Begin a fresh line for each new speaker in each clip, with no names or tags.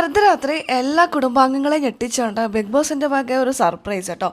അർദ്ധരാത്രി എല്ലാ കുടുംബാംഗങ്ങളെയും ഞെട്ടിച്ചുകൊണ്ട് ബിഗ് ബോസിന്റെ വക ഒരു സർപ്രൈസ് കേട്ടോ.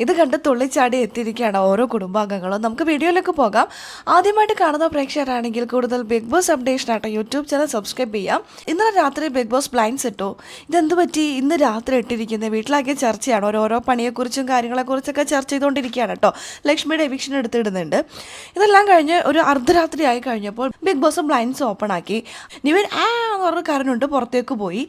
ഇത് കണ്ട് തുള്ളിച്ചാടി എത്തിയിരിക്കുകയാണ് ഓരോ കുടുംബാംഗങ്ങളും. നമുക്ക് വീഡിയോയിലേക്ക് പോകാം. ആദ്യമായിട്ട് കാണുന്ന പ്രേക്ഷകരാണെങ്കിൽ കൂടുതൽ ബിഗ് ബോസ് അപ്ഡേഷൻ ആട്ടോ യൂട്യൂബ് ചാനൽ സബ്സ്ക്രൈബ് ചെയ്യാം. ഇന്നലെ രാത്രി ബിഗ് ബോസ് ബ്ലൈൻഡ്സ് ഇട്ടു. ഇതെന്ത് പറ്റി? ഇന്ന് രാത്രി ഇട്ടിരിക്കുന്നത് വീട്ടിലാക്കിയ ചർച്ചയാണ്. ഓരോരോ പണിയെക്കുറിച്ചും കാര്യങ്ങളെക്കുറിച്ചൊക്കെ ചർച്ച ചെയ്തുകൊണ്ടിരിക്കുകയാണ് കേട്ടോ. ലക്ഷ്മിയുടെ എവിക്ഷൻ എടുത്തിടുന്നുണ്ട്. ഇതെല്ലാം കഴിഞ്ഞ് ഒരു അർദ്ധരാത്രി ആയി കഴിഞ്ഞപ്പോൾ ബിഗ് ബോസ് ബ്ലൈൻഡ്സ് ഓപ്പൺ ആക്കി. നിവിൻ ആ എന്ന് പറഞ്ഞ പുറത്തേക്ക് പോയി.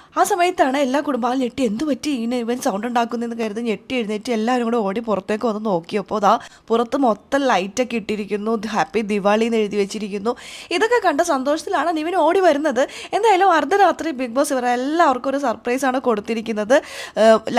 ആ സമയത്താണ് എല്ലാ കുടുംബാലും ഞെട്ടി എന്ത് പറ്റി ഇങ്ങനെ ഇവൻ സൗണ്ട് ഉണ്ടാക്കുന്നതെന്ന് കരുതി ഞെട്ടി എഴുന്നേറ്റ് എല്ലാവരും കൂടെ ഓടി പുറത്തേക്ക് വന്ന് നോക്കിയപ്പോൾ അതാ പുറത്ത് മൊത്തം ലൈറ്റൊക്കെ ഇട്ടിരിക്കുന്നു. ഹാപ്പി ദിവാളി എന്ന് എഴുതി വെച്ചിരിക്കുന്നു. ഇതൊക്കെ കണ്ട സന്തോഷത്തിലാണ് നിവിൻ ഓടി വരുന്നത്. എന്തായാലും അർദ്ധരാത്രി ബിഗ് ബോസ് ഇവരെ എല്ലാവർക്കും ഒരു സർപ്രൈസാണ് കൊടുത്തിരിക്കുന്നത്.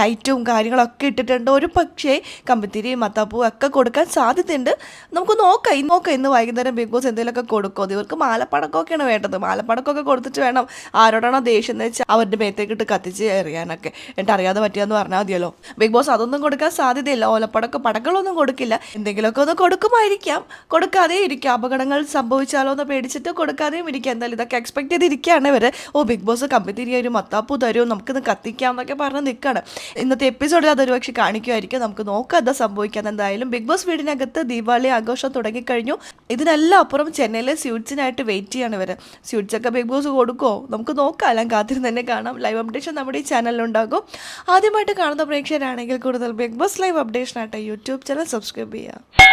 ലൈറ്റും കാര്യങ്ങളൊക്കെ ഇട്ടിട്ടുണ്ട്. ഒരു പക്ഷേ കമ്പിത്തിരി മത്താപ്പൂ ഒക്കെ കൊടുക്കാൻ സാധ്യതയുണ്ട്. നമുക്ക് നോക്കാം. ഇന്ന് നോക്കാം. ഇന്ന് വൈകുന്നേരം ബിഗ് ബോസ് എന്തെങ്കിലുമൊക്കെ കൊടുക്കും ഇവർക്ക് മാലപ്പടക്കമൊക്കെയാണ് വേണ്ടത്. മാലപ്പടക്കമൊക്കെ കൊടുത്തിട്ട് വേണം. ആരോടാണോ ദേഷ്യം എന്ന് വെച്ചാൽ അവരുടെ മേത്തേക്കിട്ട് കത്തിച്ച് എറിയാനൊക്കെ. എന്നിട്ട് അറിയാതെ പറ്റിയെന്ന് പറഞ്ഞാൽ മതിയല്ലോ. ബിഗ് ബോസ് അതൊന്നും കൊടുക്കാൻ സാധ്യതയില്ല. ഓലപ്പടക്ക പടക്കളൊന്നും കൊടുക്കില്ല. എന്തെങ്കിലുമൊക്കെ ഒന്ന് കൊടുക്കുമായിരിക്കാം. കൊടുക്കാതെ ഇരിക്കാം. അപകടങ്ങൾ സംഭവിച്ചാലോ എന്ന് പേടിച്ചിട്ട് കൊടുക്കാതെയും ഇരിക്കാം. എന്തായാലും ഇതൊക്കെ എക്സ്പെക്ട് ചെയ്തിരിക്കുകയാണ് ഇവർ ഓ ബിഗ് ബോസ് കമ്പിത്തിരി ഒരു മത്താപ്പൂ തരും നമുക്കിത് കത്തിക്കാം എന്നൊക്കെ പറഞ്ഞ് നിൽക്കുകയാണ് ഇന്നത്തെ എപ്പിസോഡിൽ അതൊരു പക്ഷേ കാണിക്കുമായിരിക്കും. നമുക്ക് നോക്കാം എന്താ സംഭവിക്കാൻ എന്തായാലും ബിഗ് ബോസ് വീടിനകത്ത് ദീപാവലി ആഘോഷം തുടങ്ങിക്കഴിഞ്ഞു. ഇതിനെല്ലാം അപ്പുറം ചെന്നൈയിലെ സ്യൂട്ട്സിനായിട്ട് വെയിറ്റ് ചെയ്യാണ് ഇവർ സ്യൂട്ട്സ് ഒക്കെ ബിഗ് ബോസ് കൊടുക്കുമോ നമുക്ക് നോക്കാം. എല്ലാം കാത്തിരുന്ന് തന്നെ കാണാം ലൈവ് അപ്ഡേഷൻ നമ്മുടെ ഈ ചാനലിലുണ്ടാകും ആദ്യമായിട്ട് കാണുന്ന പ്രേക്ഷകരാണെങ്കിൽ കൂടുതൽ ബിഗ് ബോസ് ലൈവ് അപ്ഡേഷനായിട്ട് യൂട്യൂബ് ചാനൽ സബ്സ്ക്രൈബ് ചെയ്യുക.